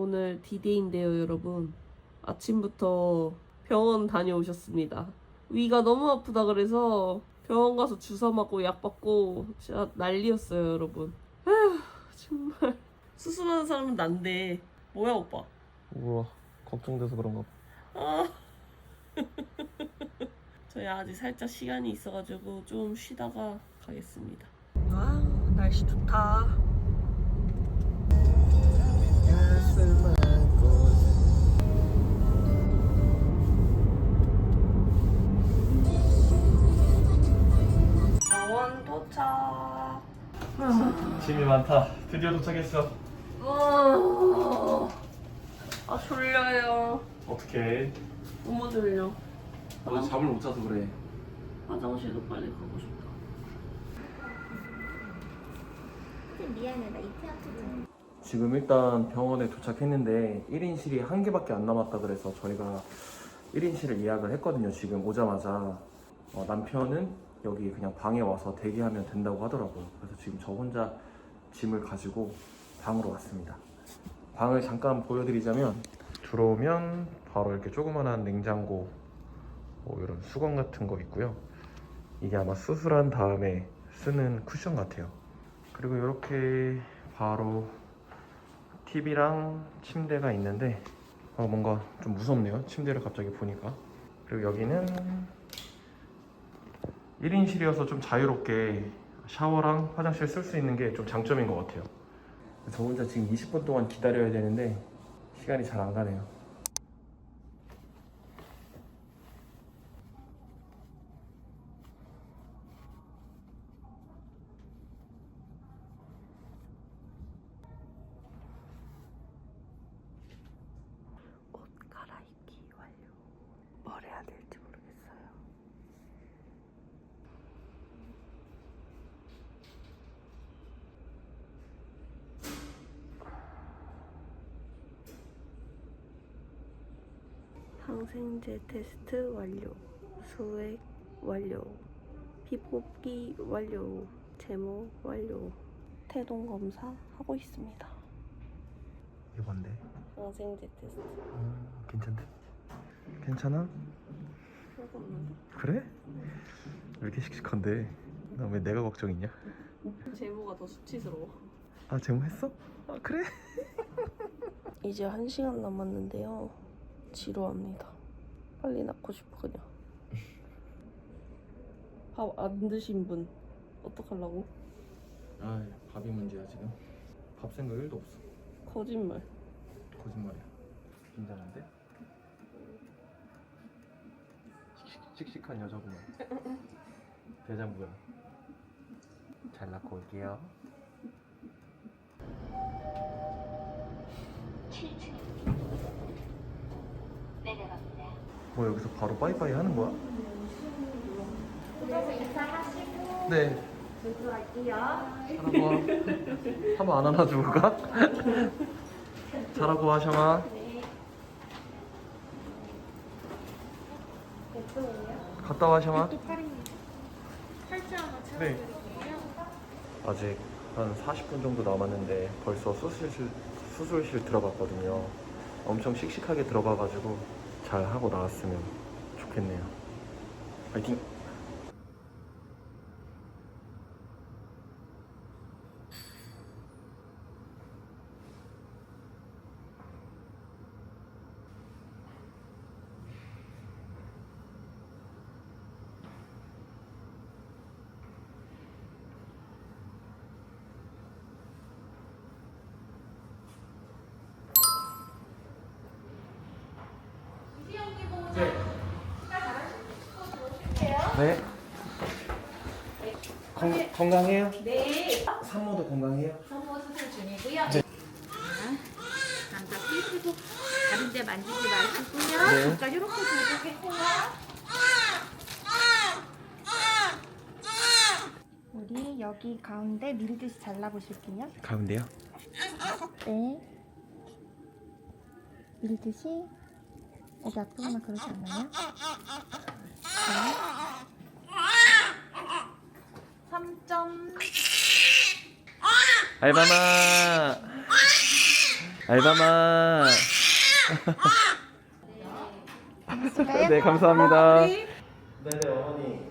오늘 디데이인데요, 여러분. 아침부터 병원 다녀오셨습니다. 위가 너무 아프다 그래서 병원 가서 주사 맞고 약 받고 진짜 난리였어요, 여러분. 아휴, 정말. 수술하는 사람은 난데. 뭐야, 오빠? 우와 걱정돼서 그런가 봐. 아. 저희 아직 살짝 시간이 있어가지고 좀 쉬다가 가겠습니다. 와, 날씨 좋다. 병원 도착. 짐이 많다. 드디어 도착했어. 아, 아 졸려요. 어떻게? 너무 졸려. 너 잠을 못 자서 그래. 화장실도 빨리 가고 싶다. 미안해 나 이태한테 지금 일단 병원에 도착했는데 1인실이 한 개밖에 안 남았다 그래서 저희가 1인실을 예약을 했거든요. 지금 오자마자 어, 남편은 여기 그냥 방에 와서 대기하면 된다고 하더라고요. 그래서 지금 저 혼자 짐을 가지고 방으로 왔습니다. 방을 잠깐 보여드리자면 들어오면 바로 이렇게 조그만한 냉장고 뭐 이런 수건 같은 거 있고요. 이게 아마 수술한 다음에 쓰는 쿠션 같아요. 그리고 이렇게 바로 TV랑 침대가 있는데 어, 뭔가 좀 무섭네요. 침대를 갑자기 보니까. 그리고 여기는 1인실이어서 좀 자유롭게 샤워랑 화장실 쓸 수 있는 게 좀 장점인 것 같아요. 저 혼자 지금 20분 동안 기다려야 되는데 시간이 잘 안 가네요. 옷 갈아입기 완료. 뭘 해야 될지 모르겠어요. 항생제 테스트 완료. 수액 완료. 피 뽑기 완료. 제모 완료. 태동 검사 하고 있습니다. 이게 뭔데? 항생제 테스트. 어, 괜찮대? 괜찮아? 별거 없는데? 그래? 왜 이렇게 씩씩한데? 나 왜 내가 걱정이냐? 제모가 더 수치스러워. 아 제모했어? 아 그래? 이제 한 시간 남았는데요. 지루합니다. 빨리 낳고 싶어 그냥. 밥 안 드신 분 어떡하려고? 아 밥이 문제야 지금. 밥 생각 1도 없어. 거짓말. 거짓말이야. 긴장한데? 씩씩한 여자구만. 대장부야. 잘 낳고 올게요. 내려갑니다 뭐 여기서 바로 빠이빠이 하는 거야? 인사하시고 네. 들어갈게요. 잘하고 와. 한번 안 안아주고 가? 잘하고 와 샹아 네. 갔다 와 팔찌 하나 네. 채워드릴게요. 아직 한 40분 정도 남았는데 벌써 수술실, 수술실 들어갔거든요. 엄청 씩씩하게 들어가가지고 잘 하고 나왔으면 좋겠네요. 파이팅! 건, 건강해요? 네 산모도 건강해요? 성모 수술 중이고요 자 남자 끼시고 다른 데 만지지 마시고요 네. 잠깐 이렇게 들고 계세요 우리 여기 가운데 밀듯이 잘라보실게요 가운데요? 네. 밀듯이 여기 아프거나 그러지 않나요? 네. 3점 알바마! 알바마. 네 감사합니다. 네네 어머니.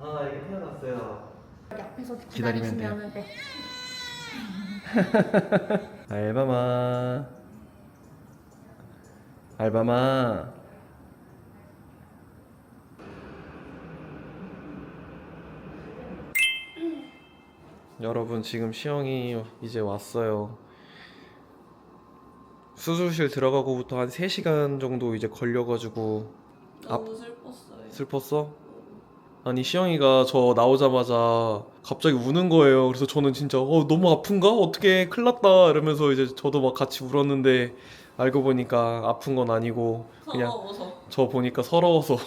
아 이게 태어났어요. 옆에서 기다리면 돼요. 기다리시면 돼. 알바마. 알바마. 여러분 지금 시영이 이제 왔어요. 수술실 들어가고부터 한 3시간 정도 이제 걸려가지고 너무 슬펐어요. 슬펐어? 아니 시영이가 저 나오자마자 갑자기 우는 거예요. 그래서 저는 진짜 어 너무 아픈가? 어떻게 큰일 났다 이러면서 이제 저도 막 같이 울었는데 알고 보니까 아픈 건 아니고 그냥 서러워서. 저 보니까 서러워서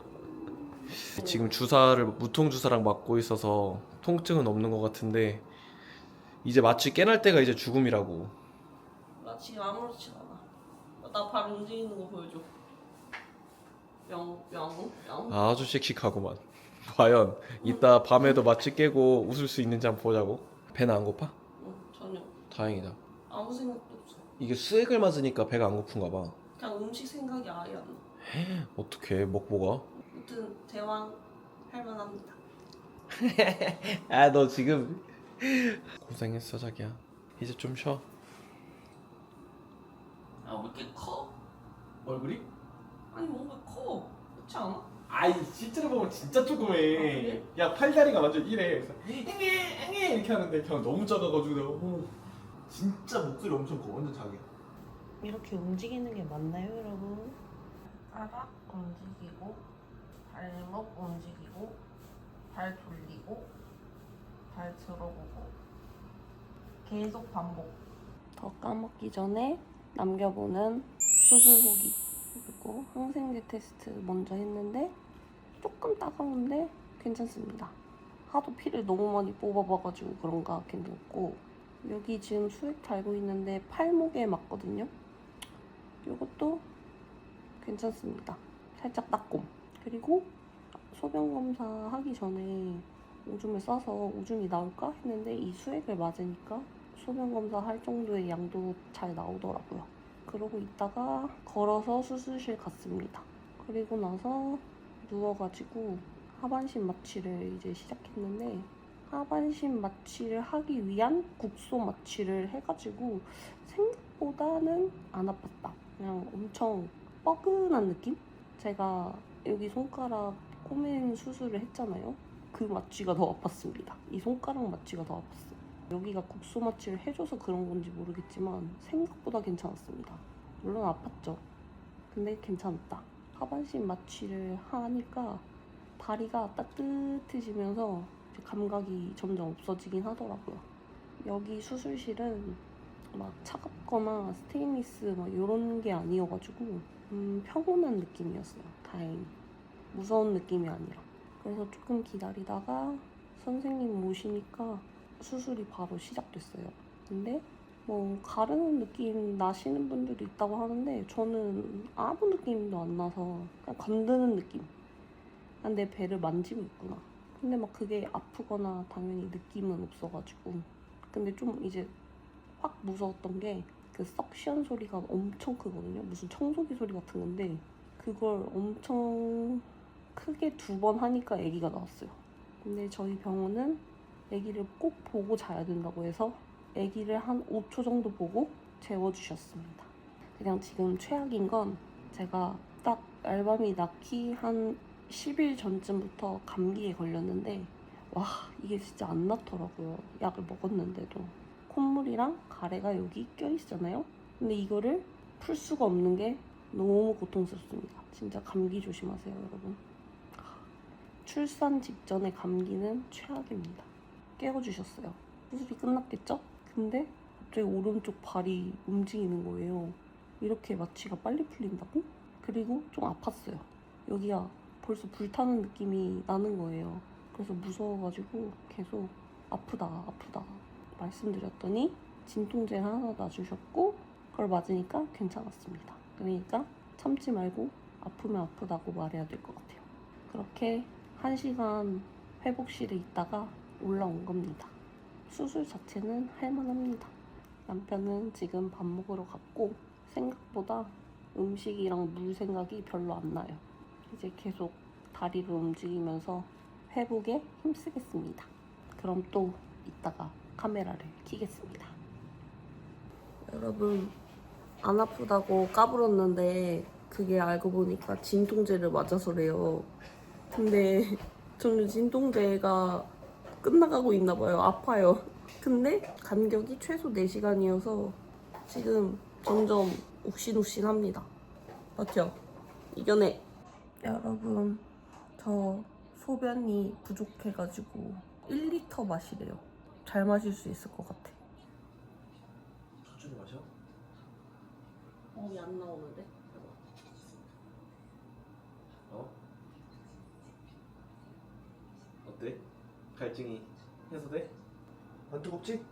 지금 주사를 무통 주사랑 맞고 있어서 통증은 없는 것 같은데 이제 마치 깨날 때가 이제 죽음이라고 나 지금 아무렇지도 않아. 나발 움직이는 거 보여줘. 뿅, 뿅, 뿅. 아주 씩씩하구만 과연 이따 밤에도 마치 깨고 웃을 수 있는지 한번 보자고 배는 안 고파? 응, 전혀. 다행이다 아무 생각도 없어. 이게 수액을 맞으니까 배가 안 고픈가 봐 그냥 음식 생각이 아예 안 나. 어떻게 먹보가? 아무튼 대왕 할 만합니다. 아 너 지금 고생했어 자기야 이제 좀 쉬어 아, 왜 이렇게 커? 얼굴이? 아니, 뭔가 커. 그렇지 않아? 아이 실제로 보면 진짜 조그매. 그래? 야 팔다리가 완전 이래. 그래서 앵애 앵애 이렇게 하는데 그냥 너무 작아가지고 내가 어, 진짜 목소리 엄청 커. 완전 자기. 이렇게 움직이는 게 맞나요, 여러분? 바닥 움직이고, 발목 움직이고, 발 돌리고, 발 들어보고. 계속 반복. 더 까먹기 전에 남겨보는 수술 후기. 그리고 항생제 테스트 먼저 했는데 조금 따가운데 괜찮습니다. 하도 피를 너무 많이 뽑아봐가지고 그런가 괜찮고 여기 지금 수액 달고 있는데 팔목에 맞거든요. 이것도 괜찮습니다. 살짝 따꼼. 그리고 소변 검사 하기 전에 오줌을 싸서 오줌이 나올까 했는데 이 수액을 맞으니까 소변 검사 할 정도의 양도 잘 나오더라고요. 그러고 있다가 걸어서 수술실 갔습니다. 그리고 나서 누워가지고 하반신 마취를 이제 시작했는데 하반신 마취를 하기 위한 국소 마취를 해가지고 생각보다는 안 아팠다. 그냥 엄청 뻐근한 느낌? 제가 여기 손가락 꼬맨 수술을 했잖아요. 그 마취가 더 아팠습니다. 이 손가락 마취가 더 아팠어요. 여기가 국소 마취를 해줘서 그런 건지 모르겠지만 생각보다 괜찮았습니다. 물론 아팠죠. 근데 괜찮았다. 하반신 마취를 하니까 다리가 따뜻해지면서 감각이 점점 없어지긴 하더라고요. 여기 수술실은 막 차갑거나 스테인리스 막 이런 게 아니어가지고 음, 평온한 느낌이었어요. 다행히 무서운 느낌이 아니라. 그래서 조금 기다리다가 선생님 오시니까 수술이 바로 시작됐어요. 근데 뭐 가르는 느낌 나시는 분들도 있다고 하는데 저는 아무 느낌도 안 나서 그냥 건드는 느낌. 아, 내 배를 만지고 있구나. 근데 막 그게 아프거나 당연히 느낌은 없어가지고. 근데 좀 이제 확 무서웠던 게 그 석션 소리가 엄청 크거든요. 무슨 청소기 소리 같은 건데 그걸 엄청 크게 두 번 하니까 아기가 나왔어요. 근데 저희 병원은 아기를 꼭 보고 자야 된다고 해서 아기를 한 5초 정도 보고 재워주셨습니다. 그냥 지금 최악인 건 제가 딱 알밤이 낳기 한 10일 전쯤부터 감기에 걸렸는데 와 이게 진짜 안 낫더라고요. 약을 먹었는데도 콧물이랑 가래가 여기 껴있잖아요. 근데 이거를 풀 수가 없는 게 너무 고통스럽습니다. 진짜 감기 조심하세요, 여러분. 출산 직전의 감기는 최악입니다. 깨워주셨어요. 수술이 끝났겠죠? 근데 갑자기 오른쪽 발이 움직이는 거예요. 이렇게 마취가 빨리 풀린다고? 그리고 좀 아팠어요. 여기가 벌써 불타는 느낌이 나는 거예요. 그래서 무서워가지고 계속 아프다, 아프다 말씀드렸더니 진통제를 하나 놔주셨고 그걸 맞으니까 괜찮았습니다. 그러니까 참지 말고 아프면 아프다고 말해야 될 것 같아요. 그렇게 한 시간 회복실에 있다가 올라온 겁니다. 수술 자체는 할만합니다. 남편은 지금 밥 먹으러 갔고 생각보다 음식이랑 물 생각이 별로 안 나요. 이제 계속 다리를 움직이면서 회복에 힘쓰겠습니다. 그럼 또 이따가 카메라를 켜겠습니다. 여러분 안 아프다고 까불었는데 그게 알고 보니까 진통제를 맞아서래요. 근데 저는 진통제가 끝나가고 있나 봐요. 아파요. 근데 간격이 최소 4시간이어서 지금 점점 욱신욱신합니다. 맞죠? 이겨내. 여러분 저 소변이 부족해가지고 1리터 마시래요. 잘 마실 수 있을 것 같아. 천천히 마셔. 어이 안 나오는데? 갈증이 해소돼? 안 뜨겁지?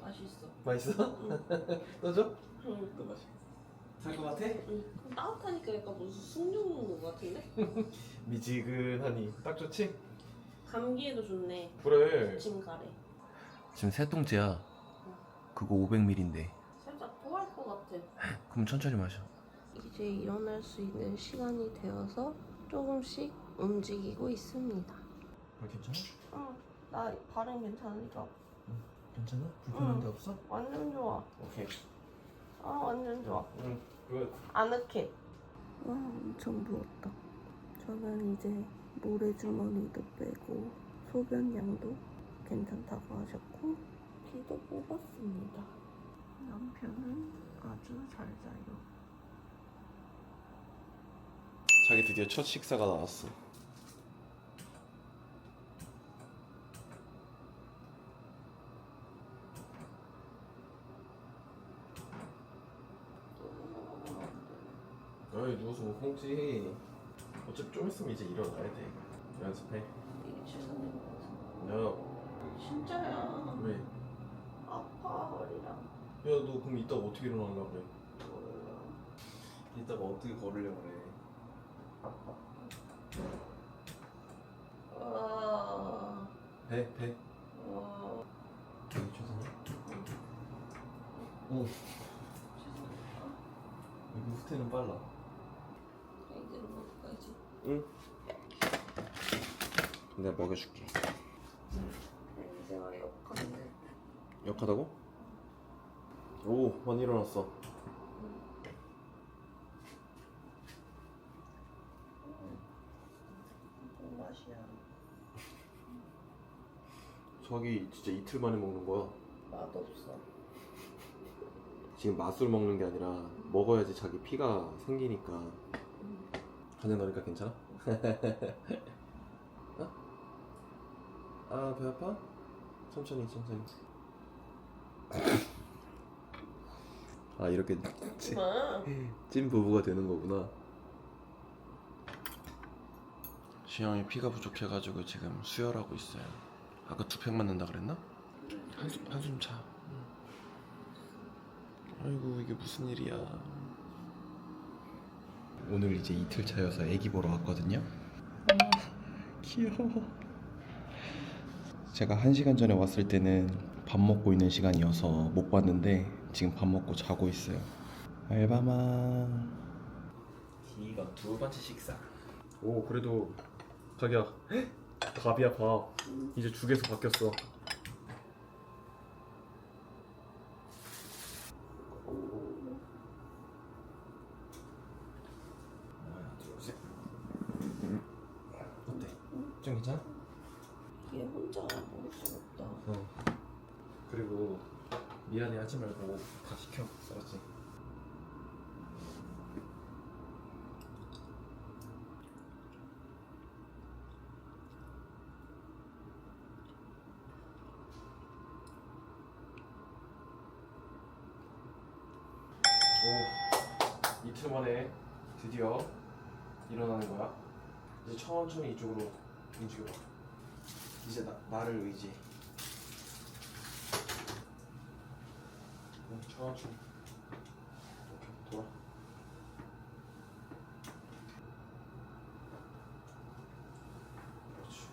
맛있어. 맛있어? 떠줘? 응. 또 마셔. 살것 같아? 응. 따뜻하니까 약간 무슨 숙녀 먹는 것 같은데? 미지근하니 딱 좋지? 감기에도 좋네. 그래. 짐 가래. 지금 새똥째야. 그거 500ml인데. 살짝 토할 것 같아. 그럼 천천히 마셔. 이제 일어날 수 있는 시간이 되어서 조금씩 움직이고 있습니다. 아, 괜찮아? 응. 나 발은 괜찮으니까 괜찮아? 불편한 데 없어? 완전 좋아. 오케이. 아 완전 좋아. 응. 굿. 아늑해. 와 엄청 부었다. 저는 이제 모래주머니도 빼고 소변량도 괜찮다고 하셨고 기도 뽑았습니다. 남편은 아주 잘 자요. 자기 드디어 첫 식사가 나왔어. 어이 누워서 못 먹지. 어차피 좀 있으면 이제 일어나야 돼. 연습해. 이게 최선인 것 같아. 진짜야. 왜? 아파 허리랑. 야, 너 그럼 이따가 어떻게 일어나려고 그래? 이따가 어떻게 걸으려고 그래? 와. 배, 배. 와. 여기 죄송해. 오. 여기 후퇴는 빨라. 응. 내가 먹여줄게. 냄새가 역한데. 역하다고? 오, 많이 일어났어. 무슨 맛이야? 저기 진짜 이틀 만에 먹는 거야. 맛없어. 지금 맛술 먹는 게 아니라 먹어야지 자기 피가 생기니까. 간장 넣으니까 괜찮아? 어? 아, 배 아파? 천천히, 천천히. 아, 이렇게 찐, 마. 찐 부부가 되는 거구나. 시영이 피가 부족해가지고 지금 수혈하고 있어요. 아까 투팩 맞는다 그랬나? 한숨 한숨 자. 아이고 이게 무슨 일이야. 오늘 이제 이틀 차여서 애기 보러 왔거든요. 아, 귀여워. 제가 한 시간 전에 왔을 때는 밥 먹고 있는 시간이어서 못 봤는데 지금 밥 먹고 자고 있어요. 알바마. 이건 두 번째 식사. 오 그래도 자기야 밥이야 밥. 이제 죽에서 바뀌었어. 하나 둘 셋. 어때? 좀 괜찮아? 얘 혼자 수 없다. 어. 그리고 미안해 하지 말고 다 시켜. 알았지? 오 이틀 만에 드디어 일어나는 거야. 이제 천천히 이쪽으로 움직여봐. 이제 나, 나를 의지. 응, 천천히. 오케이, 돌아. 그렇지.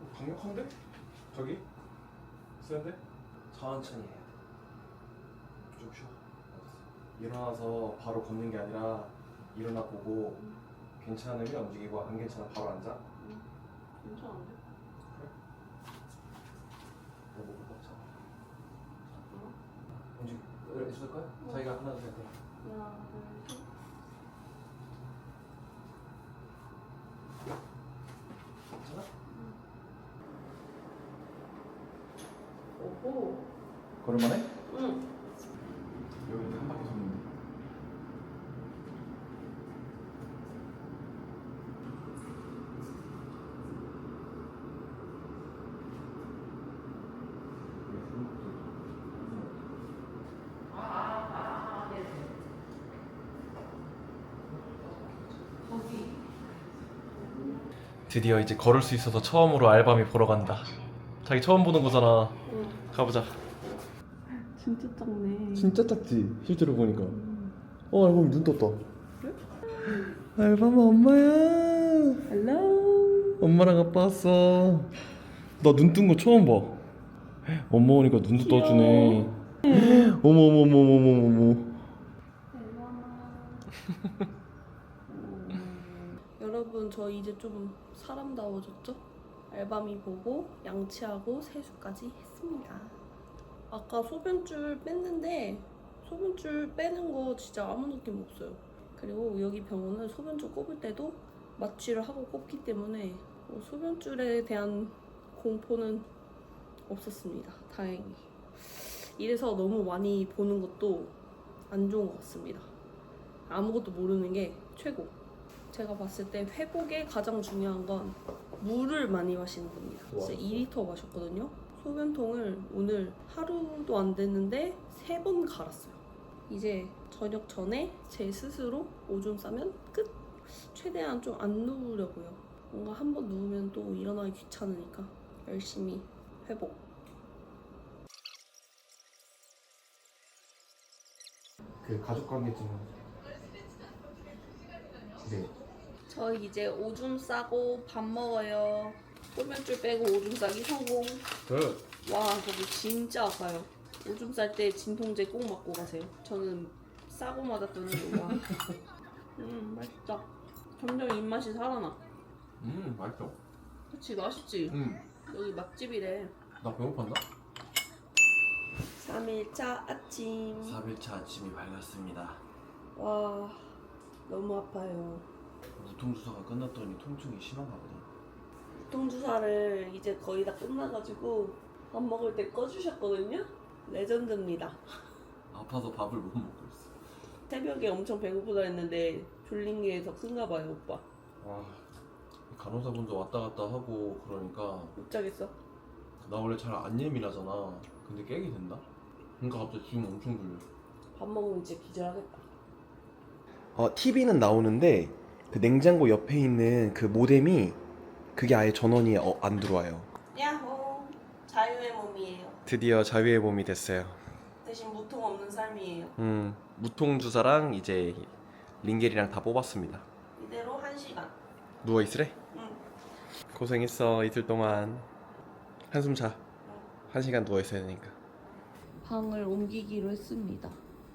어, 강력한데? 저기? 센데? 천천히 해야 돼. 좀 쉬어. 일어나서 바로 걷는 게 아니라 일어나 보고 괜찮으면 움직이고 안 괜찮아 바로 앉아. 괜찮은데? 너 목을 꽉 잡아. 움직. 있을 거야? 자기가 하나 둘 셋. 하나, 둘, 셋. 괜찮아? 오호. 걸을만해? 응. 여기 한 바퀴 돌면 돼. 드디어 이제 걸을 수 있어서 처음으로 알밤이 보러 간다. 자기 처음 보는 거잖아. 응. 가보자. 진짜 작네. 진짜 작지 실제로 보니까 어 알밤 눈 떴다 알밤아 엄마야 헬로. 엄마랑 아빠 왔어 나 눈 뜬 거 처음 봐 엄마 오니까 눈도 귀여워. 떠주네 어머 어머 어머 어머 어머 어머 여러분 저 이제 좀 사람다워졌죠? 알밤이 보고 양치하고 세수까지 했습니다. 아까 소변줄 뺐는데 소변줄 빼는 거 진짜 아무 느낌 없어요. 그리고 여기 병원은 소변줄 꼽을 때도 마취를 하고 꼽기 때문에 뭐 소변줄에 대한 공포는 없었습니다. 다행히. 이래서 너무 많이 보는 것도 안 좋은 것 같습니다. 아무것도 모르는 게 최고. 제가 봤을 때 회복에 가장 중요한 건 물을 많이 마시는 겁니다. 진짜 2리터 마셨거든요. 소변통을 오늘 하루도 안 됐는데 세 번 갈았어요. 이제 저녁 전에 제 스스로 오줌 싸면 끝. 최대한 좀 안 누우려고요. 뭔가 한 번 누우면 또 일어나기 귀찮으니까 열심히 회복. 그 가족 관계증 네 저 이제 오줌 싸고 밥 먹어요. 소변줄 빼고 오줌 싸기 성공. 그와 거기 진짜 아파요. 오줌 쌀 때 진통제 꼭 맞고 가세요. 저는 싸고 맞았더니 와. 음 맛있다. 점점 입맛이 살아나. 음 맛있어 그치 맛있지. 음나 여기 맛집이래. 배고팠나? 3일차 아침. 4일차 아침이 밝았습니다 와 너무 아파요. 무통주사가 끝났더니 통증이 심한가 보다 통주사를 이제 거의 다 끝나가지고 밥 먹을 때 꺼주셨거든요. 레전드입니다. 아파서 밥을 못 먹고 있어 새벽에 엄청 배고프다 했는데 졸린 게 더 큰가 봐요 오빠. 와 간호사 분도 왔다 갔다 하고 그러니까 못 자겠어? 나 원래 잘 안 예민하잖아 근데 깨게 된다? 그러니까 갑자기 지금 엄청 졸려 밥 먹으면 진짜 기절하겠다. 어, TV는 나오는데 그 냉장고 옆에 있는 그 모뎀이 그게 아예 전원이 어, 안 들어와요. 야호 자유의 몸이에요. 드디어 자유의 몸이 됐어요. 대신 무통 없는 삶이에요. 음, 무통 주사랑 이제 링겔이랑 다 뽑았습니다. 이대로 한 시간. 누워 있으래? 응. 고생했어 이틀 동안. 한숨 자. 한 시간 누워 있어야 되니까. 방을 옮기기로 했습니다.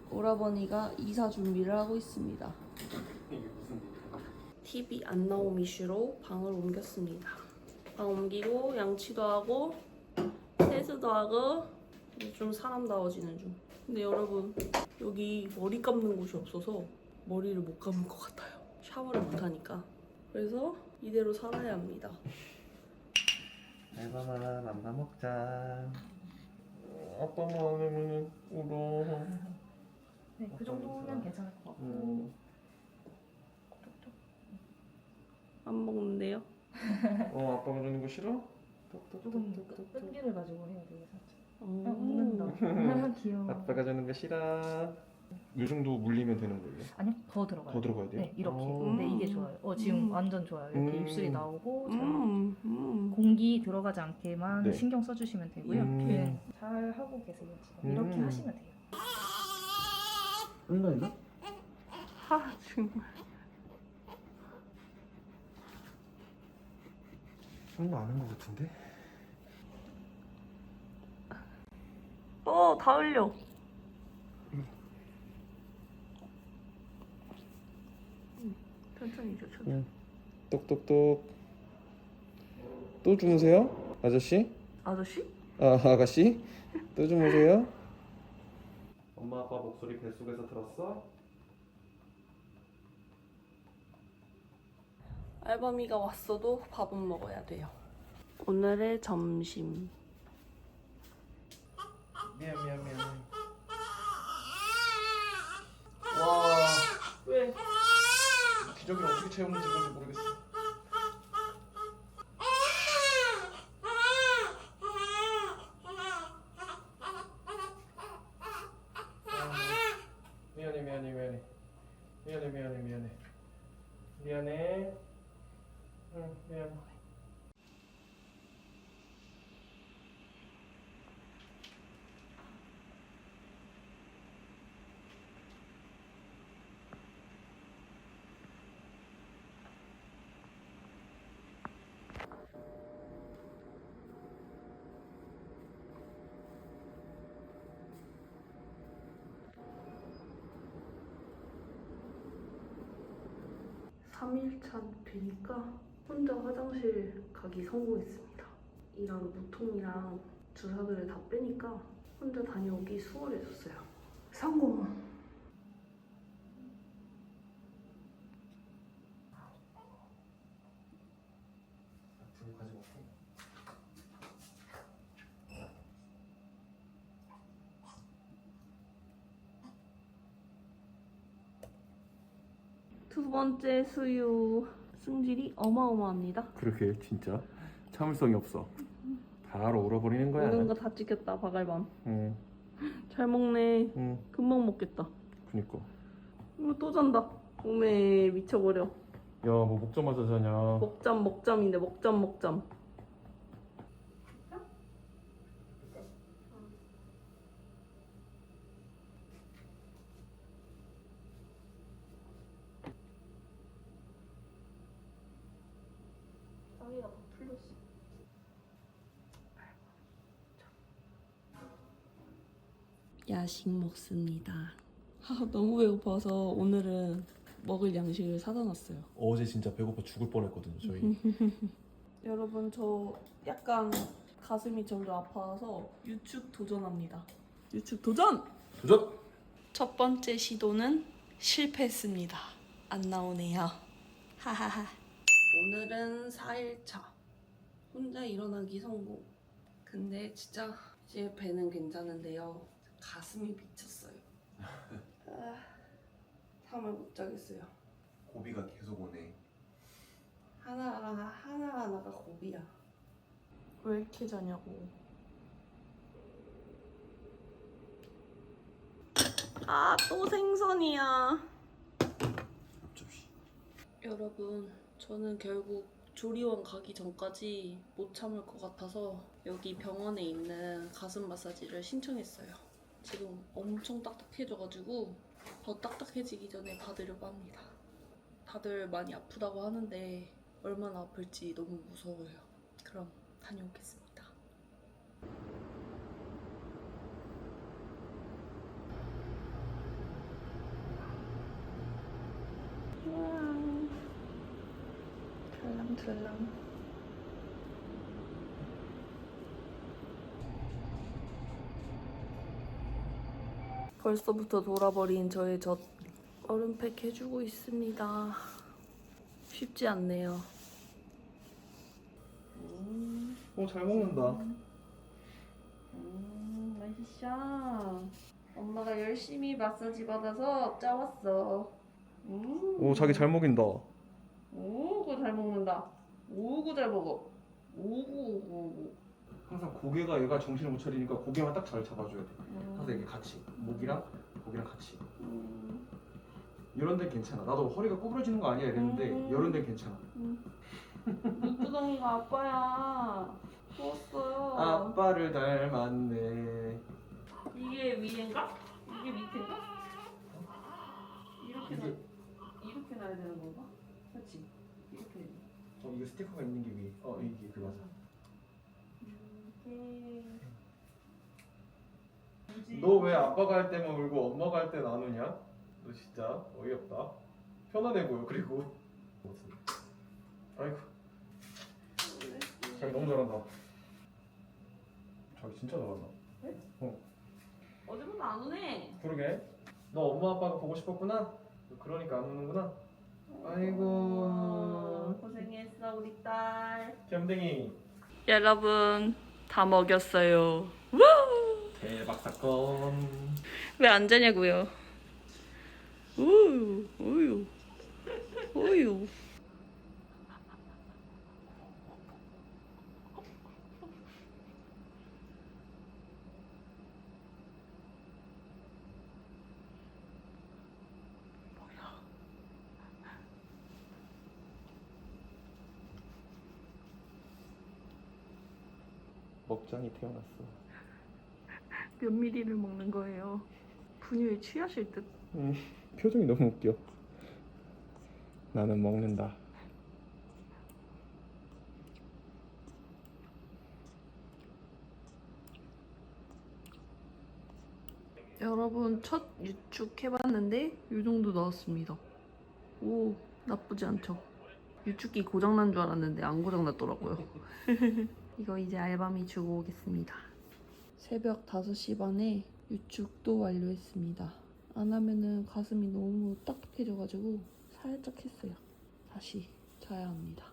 오라버니가 이사 준비를 하고 있습니다. TV 안 나옴 이슈로 방을 옮겼습니다. 방 옮기고 양치도 하고 세수도 하고 이제 좀 사람다워지는 중. 근데 여러분 여기 머리 감는 곳이 없어서 머리를 못 감을 것 같아요. 샤워를 못 하니까. 그래서 이대로 살아야 합니다. 알바마 맘마 먹자 아빠만 안 하면 울어 네, 그 정도면 괜찮을 것 같고 음. 안 먹는데요? 어 아빠가 주는 거 싫어? 조금 끈- 끈기를 가지고 돼요 살짝 어, 아, 웃는다 귀여워 아빠가 주는 거 싫어 이 정도 물리면 되는 거예요? 아니요 더 들어가요 더 들어가야 돼요? 네 이렇게 어. 근데 이게 좋아요 어 지금 음. 완전 좋아요 이렇게 음. 입술이 나오고 잘 음, 음. 공기 들어가지 않게만 네. 신경 써주시면 되고요 음. 네. 잘 하고 계세요 지금 이렇게 음. 하시면 돼요 있나 있나? 아 정말. 좀 나는 것 같은데? 어, 다 흘려. 천천히. 응. 똑똑똑. 또 주무세요? 아저씨? 아저씨? 아, 아가씨? 또 주무세요? 엄마 아빠 목소리 뱃속에서 들었어? 알바미가 왔어도 밥은 먹어야 돼요. 오늘의 점심. 미안 미안 미안. 와 왜? 기저귀를 어떻게 채우는지 모르겠어. 3일차 되니까 혼자 화장실 가기 성공했습니다. 이런 무통이랑 주사들을 다 빼니까 혼자 다녀오기 수월해졌어요. 성공! 번째 수유 승질이 어마어마합니다. 그렇게 진짜 참을성이 없어. 바로 울어버리는 거야. 먹는 거 다 찍혔다 바갈밤. 응, 잘 먹네. 응, 금방 먹겠다. 그니까. 이거 또 잔다. 오메 미쳐버려. 야, 뭐 먹자마자 자냐. 먹잠 먹잠인데 먹잠 먹잠. 짱이가 다 풀렸어. 야식 먹습니다. 아, 너무 배고파서 오늘은 먹을 양식을 사다 놨어요. 어제 진짜 배고파 죽을 뻔했거든요, 저희. 여러분 저 약간 가슴이 점점 아파서 유축 도전합니다. 유축 도전! 도전! 첫 번째 시도는 실패했습니다. 안 나오네요. 하하하. 오늘은 4일차. 혼자 일어나기 성공. 근데 진짜 이제 배는 괜찮은데요. 가슴이 미쳤어요. 아, 잠을 못 자겠어요. 고비가 계속 오네. 하나하나 하나하나가 고비야. 왜 이렇게 자냐고. 아 또 생선이야. 접시. 여러분 저는 결국 조리원 가기 전까지 못 참을 것 같아서 여기 병원에 있는 가슴 마사지를 신청했어요. 지금 엄청 딱딱해져가지고 더 딱딱해지기 전에 받으려고 합니다. 다들 많이 아프다고 하는데 얼마나 아플지 너무 무서워요. 그럼 다녀오겠습니다. 우와. 찰랑찰랑. 벌써부터 돌아버린 저의 젖 얼음팩 해주고 있습니다. 쉽지 않네요. 어 잘 먹는다. 음, 맛있어. 엄마가 열심히 마사지 받아서 짜왔어. 음. 오, 자기 잘 먹인다. 오구 잘 먹는다. 오구 잘 먹어. 오구 오구 오구. 항상 고개가 얘가 정신을 못 차리니까 고개만 딱 잘 잡아줘야 돼. 음. 항상 이게 같이 목이랑 고개랑 같이. 음. 이런 데 괜찮아. 나도 허리가 구부러지는 거 아니야 이랬는데 음. 이런 데 괜찮아. 눈두덩이가 아빠야. 추웠어요. 아빠를 닮았네. 이게 위인가? 이게 밑인가? 이렇게 놔 이게- 이렇게 놔야 되는 건가? 그렇지. 이렇게. 어 이거 스티커가 있는 게 위에. 어 이게 그 맞아. 이렇게. 뭐지? 너 왜 아빠가 할 때만 울고 엄마가 할 때는 안 우냐? 너 진짜 어이없다. 편안해 보여 그리고. 아이고. 자기 너무 잘한다. 자기 진짜 잘한다. 어제보다 안 오네. 그러게. 너 엄마 아빠가 보고 싶었구나. 그러니까 안 우는구나. 어, 아이고. 고생했어 우리 딸. 겸댕이. 여러분 다 먹였어요. 대박 사건. 왜 안 자냐고요? 우유, 우유, 우유. 먹장이 태어났어. 몇 미리를 먹는 거예요? 분유에 취하실 듯. 표정이 너무 웃겨. 나는 먹는다. 여러분 첫 유축 해봤는데 이 정도 나왔습니다. 오 나쁘지 않죠? 유축기 고장난 줄 알았는데 안 고장났더라고요. 이거 이제 알밤이 주고 오겠습니다. 새벽 5시 반에 유축도 완료했습니다. 안 하면은 가슴이 너무 딱딱해져가지고 살짝 했어요. 다시 자야 합니다.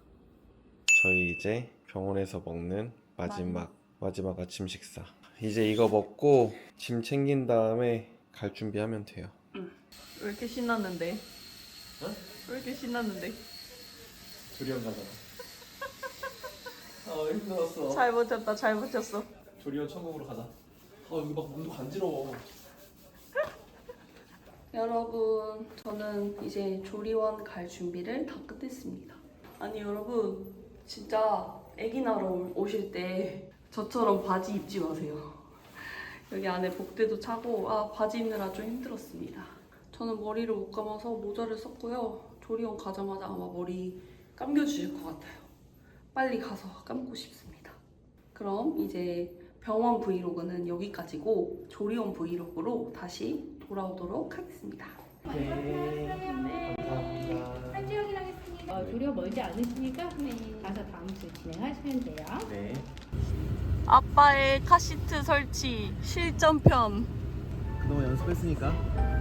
저희 이제 병원에서 먹는 마지막 마지막 아침 식사. 이제 이거 먹고 짐 챙긴 다음에 갈 준비하면 돼요. 왜 이렇게 신났는데? 왜 이렇게 신났는데? 조리원 가잖아. 아 힘들었어. 잘 버텼다, 잘 버텼어. 조리원 천국으로 가자. 아 여기 막 몸도 간지러워. 여러분, 저는 이제 조리원 갈 준비를 다 끝냈습니다. 아니 여러분, 진짜 아기 낳으러 오실 때 저처럼 바지 입지 마세요. 여기 안에 복대도 차고 아 바지 입느라 좀 힘들었습니다. 저는 머리를 못 감아서 모자를 썼고요. 조리원 가자마자 아마 머리 감겨주실 것 같아요. 빨리 가서 감고 싶습니다. 그럼 이제 병원 브이로그는 여기까지고 조리원 브이로그로 다시 돌아오도록 하겠습니다. 산지 확인하겠습니다. 어, 조리가 멀지 않으시니까 가서 다음 주 진행하시면 돼요. 네. 아빠의 카시트 설치 실전편 그동안 연습했으니까